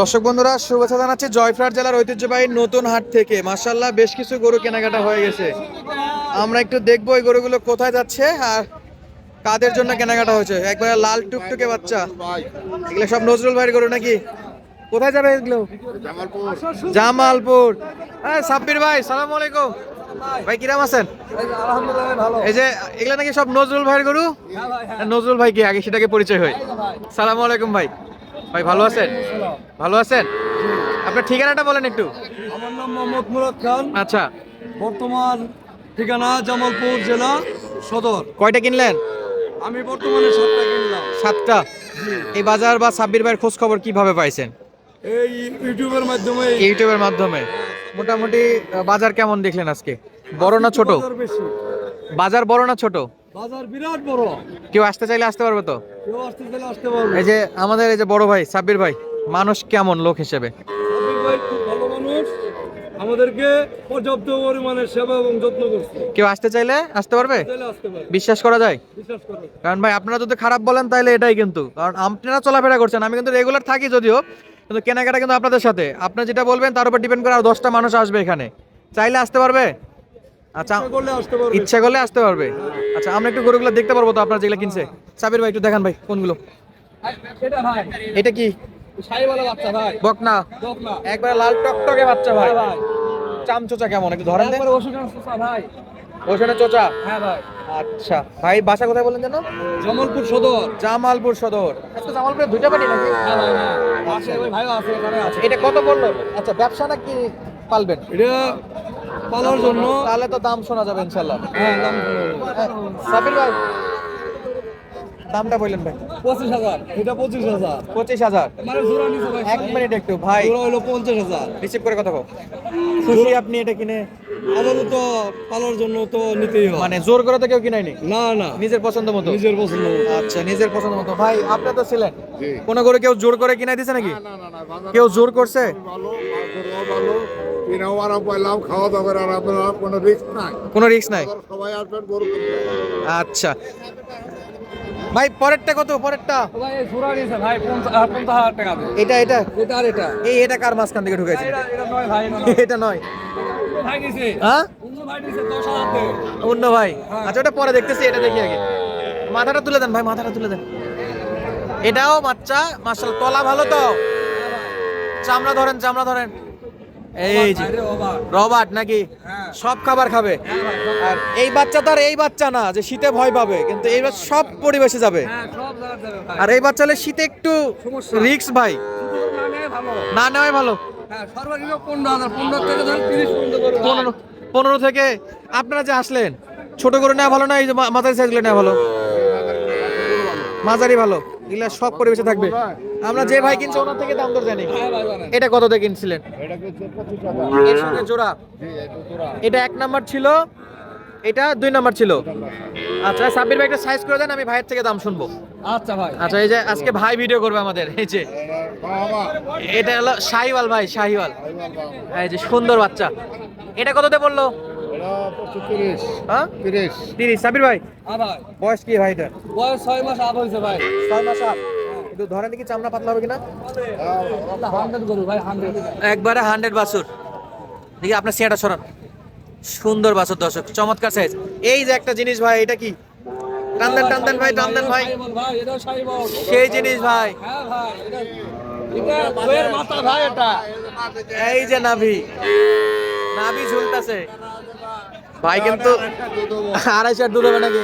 দর্শক বন্ধুরা শুভেচ্ছা জানাচ্ছি জয়ফ্রাট জেলার ঐতিহ্যবাহী নতুন হাট থেকে। মার্শাল্লাহ বেশ কিছু গরু কেনাকাটা হয়ে গেছে। আমরা একটু দেখব এই গরুগুলো কোথায় যাচ্ছে আর কাদের জন্য কেনাকাটা হয়েছে। একবারে লাল টুকটুকে বাচ্চা। এগুলো সব নজরুল ভাইয়ের গরু নাকি? কোথায় যাবে এগুলো? জামালপুর। হ্যাঁ সাব্বির ভাই সালাম আলাইকুম। ভাই কিরাম আছেন? এই যে এগুলো নাকি সব নজরুল ভাইয়ের গরু? নজরুল ভাই কি? আগে সেটাকে পরিচয় হয়। সালাম আলাইকুম ভাই। ভাই ভালো আছেন? ভালো আছেন? আপনার ঠিকানাটা বলেন একটু। আমার নাম মোহাম্মদ মুরাদ খান। আচ্ছা। বর্তমান ঠিকানা জামালপুর জেলা সদর। কয়টা কিনলেন? আমি বর্তমানে সাতটা কিনলাম। সাতটা? এই বাজার বা সাব্বির ভাইয়ের খোঁজ খবর কীভাবে পাইছেন? এই ইউটিউবের মাধ্যমে। ইউটিউবের মাধ্যমে। মোটামুটি বাজার কেমন দেখলেন আজকে? বড় না ছোট? বাজার বাজার বড় না ছোট? বাজার বিরাট বড়। কেউ আসতে চাইলে আসতে পারবে তো? কেউ আসতে গেলে আসতে পারবে। এই যে আমাদের এই যে বড় ভাই সাব্বির ভাই মানুষ কেমন লোক হিসেবে? সাব্বির ভাই খুব ভালো মানুষ। আমাদেরকে পর্যাপ্ত পরিমাণে সেবা এবং যত্ন করছে। কেউ আসতে চাইলে আসতে পারবে? চাইলে বিশ্বাস করা যায়? বিশ্বাস করো কারণ ভাই আপনারা যদি খারাপ বলেন তাহলে এটাই কিন্তু। কারণ আপনারা চলাফেরা করছেন আমি কিন্তু রেগুলার থাকি যদিও কিন্তু কেনাকাটা কিন্তু আপনাদের সাথে। আপনি যেটা বলবেন তার উপর ডিপেন্ড করে আর দশটা মানুষ আসবে এখানে। চাইলে আসতে পারবে? আচ্ছা ইচ্ছা করলে আসতে পারবে। আচ্ছা আমরা একটু গরুগুলো দেখতে পারব তো আপনারা যেগুলো কিনছে। সাবির ভাই একটু দেখান ভাই কোনগুলো। এটা ভাই। এটা কি? ভাই। বকনা। একবার লাল টকটকে বাচ্চা ভাই। ভাই। চামচোচা কেমন? একটু ধরেন ভাই। ওখানে চোচা? হ্যাঁ ভাই। আচ্ছা ভাই বাসা কোথায় বলেন যেন? জামালপুর সদর। জামালপুর সদর। আজকে জামালপুরে দুইটা পাটি নাকি? হ্যাঁ ভাই হ্যাঁ। আছে। এটা কত পড়ল? আচ্ছা ব্যবসা নাকি পালবেন? এটা পালার জন্য তাহলে তো দাম শোনা যাবে ইনশাল্লাহ হ্যাঁ দাম হ্যাঁ, সাবির ভাই দামটা বললেন ভাই। পঁচিশ হাজার এটা পঁচিশ হাজার। পঁচিশ হাজার। মানে জোড়া নিচে ভাই এক মিনিট একটু ভাই। জোড়া হলো পঞ্চাশ হাজার। রিসিভ করে কথা খুশি আপনি এটা কিনে তো পালার জন্য তো নিতেই হয়। মানে জোর করে তো কেউ কিনায়নি? না না। নিজের পছন্দ মতো? নিজের পছন্দ মতো। আচ্ছা নিজের পছন্দ মতো। ভাই আপনি তো ছিলেন। কোনো করে কেউ জোর করে কিনাই দিছে নাকি? কেউ জোর করছে? ভালো ভালো। আরাম পাইলাম খাওয়া দাওয়া করে আরাম পেলাম কোনো রিস্ক নাই। কোনো রিস্ক নাই? সবাই আসবেন গরু কিনতে। আচ্ছা। ভাই পরেরটা কত? পরেরটা? ভাই ভাই হাজার টাকা এটা এটা? এটা আর এটা। এই এটা কার মাঝখান থেকে ঢুকাইছে এটা এটা নয় ভাই এটা নয়। অন্য ভাই হ্যাঁ? ভাই হাজার অন্য ভাই? আচ্ছা ওটা পরে দেখতেছি এটা দেখি আগে। মাথাটা তুলে দেন ভাই মাথাটা তুলে দেন। এটাও বাচ্চা মার্শাল তলা ভালো তো? চামড়া ধরেন চামড়া ধরেন। এই যে রবার্ট নাকি? হ্যাঁ। সব খাবার খাবে? আর এই বাচ্চা তো আর এই বাচ্চা না যে শীতে ভয় পাবে কিন্তু এইবার সব পরিবেশে যাবে। হ্যাঁ আর এই বাচ্চা হলে শীতে একটু। রিক্স ভাই। না নেওয়াই ভালো। হ্যাঁ পনেরো থেকে আপনারা যে আসলেন ছোট করে নেওয়া ভালো না এই যে মা- মাঝারি সাইজগুলো নেওয়া ভালো? মাঝারি ভালো। এগুলা সব পরিবেশে থাকবে। আমরা যে ভাই কিনছে ওনার থেকে দাম দর জানি। এটা কত দিয়ে কিনছিলেন? এর সঙ্গে জোড়া। এটা এক নাম্বার ছিল। এটা দুই নাম্বার ছিল। আচ্ছা সাব্বির ভাই একটা সাইজ করে দেন আমি ভাইয়ের থেকে দাম শুনব। আচ্ছা ভাই। আচ্ছা এই যে আজকে ভাই ভিডিও করবে আমাদের এই যে। এটা হলো শাহিওয়াল ভাই শাহিওয়াল। এই যে সুন্দর বাচ্চা। এটা কততে বলল হ্যাঁ? তিরিশ। তিরিশ। ভাই হ্যাঁ বয়স কি ভাই এটা? বয়স ছয় মাস আপ হয়েছে ভাই। ছয় মাস আপ ধরেন চামড়া পাতলা হবে কিনা? একবারে হান্ড্রেড বাছুর। দেখি আপনার সিয়াটা সরান। সুন্দর বাছুর দর্শক চমৎকার সাইজ এই যে একটা জিনিস ভাই এটা কি? টানদেন টানদেন ভাই টানদেন ভাই। ভাই সেই জিনিস হ্যাঁ ভাই এই যে নাভি। নাভি ঝুলতাছে। ভাই কিন্তু আড়াইশো দুধ হবে নাকি?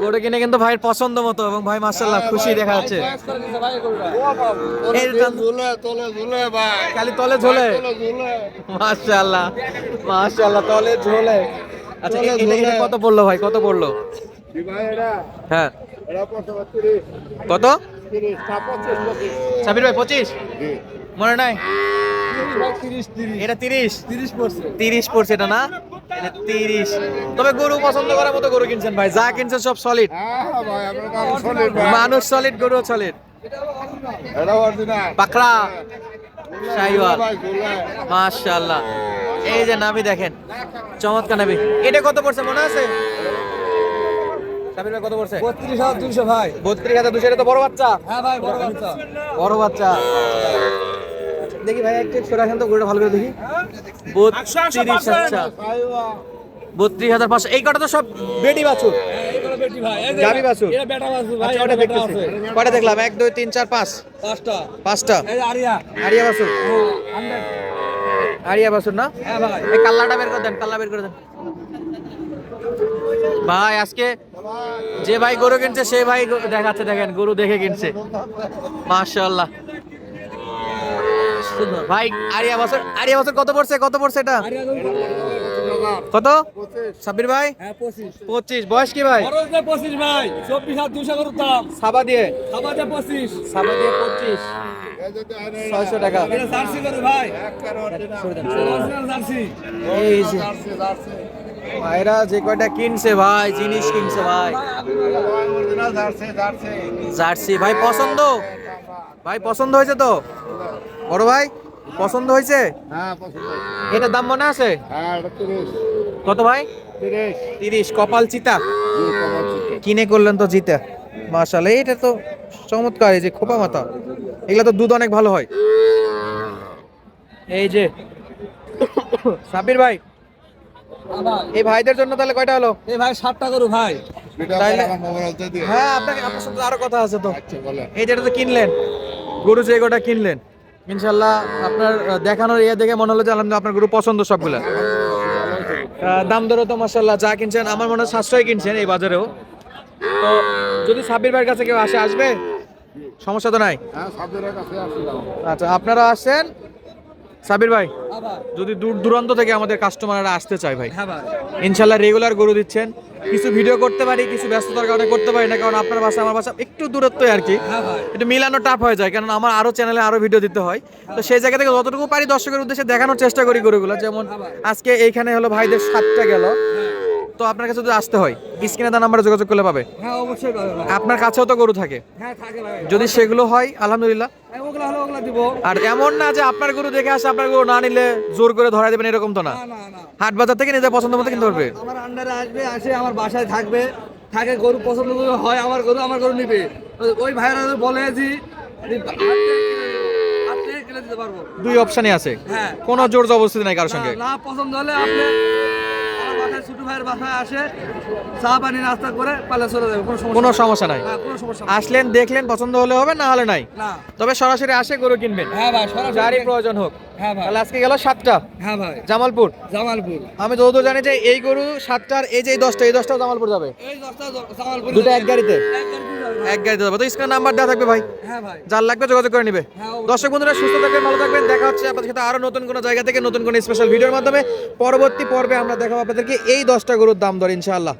গরু কিনে কিন্তু ভাইয়ের পছন্দ মতো এবং ভাই মার্শাল্লাহ খুশি দেখা যাচ্ছে। খালি তলে ঝোলে। মাশাআল্লাহ মাশাআল্লাহ তলে ঝোলে। আচ্ছা এটা- এটা কত পড়ল ভাই? কত পড়ল? হ্যাঁ। কত। সাবির ভাই পঁচিশ? জি। মনে নাই? এটা তিরিশ? তিরিশ পড়ছে। তিরিশ পড়ছে এটা না? এটা তিরিশ। তবে গরু পছন্দ করার মতো গরু কিনছেন ভাই যা কিনছেন সব সলিড হ্যাঁ। মানুষ সলিড গরু সলিড এটা পাকড়া। শাহিওয়াল। মাশাআল্লাহ। এই যে নাভি দেখেন চমৎকার নাভি। এটা কত পড়ছে মনে আছে? সাবির ভাই কত পড়ছে? বত্রিশ হাজার দুইশো ভাই। বত্রিশ হাজার দুশো এটা তো বড় বাচ্চা। হ্যাঁ ভাই বড় বাচ্চা। বড় বাচ্চা। দেখি ভাই একটু আসেন তো গরুটা ভালো করে দেখি। বত্রিশ আচ্ছা। বত্রিশ হাজার পাঁচশো। এই কটা তো সব বেটি বাছুর। এটা বাছুর। ভাই এটা ওটা বেটা দেখতেছি। আছে দেখলাম? এক দুই তিন চার পাঁচ। পাঁচটা। পাঁচটা? আরিয়া। আরিয়া বাছুর। আরিয়া বাছুর না? হ্যাঁ এই কাল্লাটা বের করে দেন কাল্লা বের করে দেন। ভাই আজকে যে ভাই গরু কিনছে সেই ভাই দেখাচ্ছে দেখেন গরু দেখে কিনছে। মাশাআল্লাহ। ভাই আরিয়া বছর আরিয়া বছর কত পড়ছে? কত পড়ছে এটা? কত সাব্বির ভাই? হ্যাঁ পঁচিশ। বয়স কি ভাই? পঁচিশ ভাই। চব্বিশ হাজার দুশো দাম। সাবা দিয়ে? খাবার দেয় পঁচিশ। সাবা দিয়ে পঁচিশ। ছয়শো টাকা। এটা জার্সি গরু ভাই। এই ভাইরা যে কয়টা কিনছে ভাই জিনিস কিনছে ভাই। জার্সি। ভাই পছন্দ? ভাই পছন্দ হয়েছে তো? বড় ভাই পছন্দ হয়েছে? হ্যাঁ এটার দাম মনে আছে? হ্যাঁ কত ভাই? তিরিশ। কপাল চিতা। কিনে করলেন তো জিতে। মাশাআল্লাহ এটা তো চমৎকার এই যে খোপা মাথা। এগুলা তো দুধ অনেক ভালো হয়। এই যে সাব্বির ভাই এই ভাইদের জন্য তাহলে কয়টা হলো? এই ভাই গরু ভাই। তাইলে- করে দিয়ে। হ্যাঁ আপনাকে আপনার সাথে আরও কথা আছে তো। আচ্ছা, এই যেটা তো কিনলেন। গরু যে গোটা কিনলেন? ইনশাল্লাহ আপনার দেখানোর ইয়ে দেখে মনে হলো যে আলহামদুলিল্লাহ আপনার গরু পছন্দ সবগুলো। দাম দরও তো মাসাল্লাহ যা কিনছেন আমার মনে হয় সাশ্রয় কিনছেন এই বাজারেও। তো যদি সাব্বির ভাইয়ের কাছে কেউ আসে আসবে? সমস্যা তো নাই? হ্যাঁ। আচ্ছা আপনারা আসছেন সাবির ভাই যদি দূর দূরান্ত থেকে আমাদের কাস্টমাররা আসতে চায় ভাই হ্যাঁ ইনশাল্লাহ রেগুলার গরু দিচ্ছেন। কিছু ভিডিও করতে পারি কিছু ব্যস্ততার কারণে করতে পারি না কারণ আপনার বাসা আমার বাসা একটু দূরত্ব আর কি। হ্যাঁ একটু মিলানো টাফ হয়ে যায় কারণ আমার আরও চ্যানেলে আরও ভিডিও দিতে হয়। তো সেই জায়গা থেকে যতটুকু পারি দর্শকের উদ্দেশ্যে দেখানোর চেষ্টা করি গরুগুলো। যেমন আজকে এইখানে হলো ভাইদের সাতটা গেল। তো আপনার কাছে যদি আসতে হয় স্ক্রিনে তার নাম্বারে যোগাযোগ করলে পাবে। হ্যাঁ অবশ্যই পাবে আপনার কাছেও তো গরু থাকে। হ্যাঁ থাকে ভাই। যদি সেগুলো হয় আলহামদুলিল্লাহ। হ্যাঁ, ওগুলা হলো ওগুলা দিব। আর এমন না যে আপনার গরু দেখে আসে আপনার গরু না নিলে জোর করে ধরা দেবেন এরকম তো না। না না না। হাট বাজার থেকে নিজের পছন্দ মতো কিনতে পারবে। আমার আন্ডারে আসবে আসে আমার বাসায় থাকবে। থাকে গরু পছন্দ হয় আমার গরু আমার গরু নিবে। ওই- ভাইরা বলে যে দুই অপশনই আছে। হ্যাঁ। কোনো জোর জবরদস্তি নাই কারোর সঙ্গে। না পছন্দ হলে আপনি ভাইয়ের বাসায় আসে চা পানি নাস্তা করে পালে চলে যাবে কোনো সমস্যা কোনো সমস্যা নাই। হ্যাঁ কোনো সমস্যা নেই। আসলেন দেখলেন পছন্দ হলে হবে না হলে নাই? না। তবে সরাসরি আসে গরু কিনবেন। হ্যাঁ ভাই সরাসরি যারই প্রয়োজন হোক। হ্যাঁ ভাই। তাহলে আজকে গেল সাতটা। হ্যাঁ ভাই। জামালপুর। জামালপুর। আমি যতদূর জানি যে এই গরু সাতটার এই যে এই দশটা এই দশটাও জামালপুর যাবে। এই দশটা জ- জামালপুর দুটো এক গাড়িতে? এক গাড়িতে যাবে ভাই। এক গাড়িতে যাবে। তো স্ক্রিনে নাম্বার দেওয়া থাকবে ভাই। হ্যাঁ ভাই। যার লাগবে যোগাযোগ করে নিবে। হ্যাঁ, অবশ্যই। দর্শক বন্ধুরা সুস্থ থাকবেন ভালো থাকবেন। দেখা হচ্ছে আপনাদের সাথে আরও নতুন কোনো জায়গা থেকে নতুন কোনো স্পেশাল ভিডিওর মাধ্যমে। পরবর্তী পর্বে আমরা দেখাবো আপনাদেরকে এই দশটা গরুর দাম দর ইনশাআল্লাহ।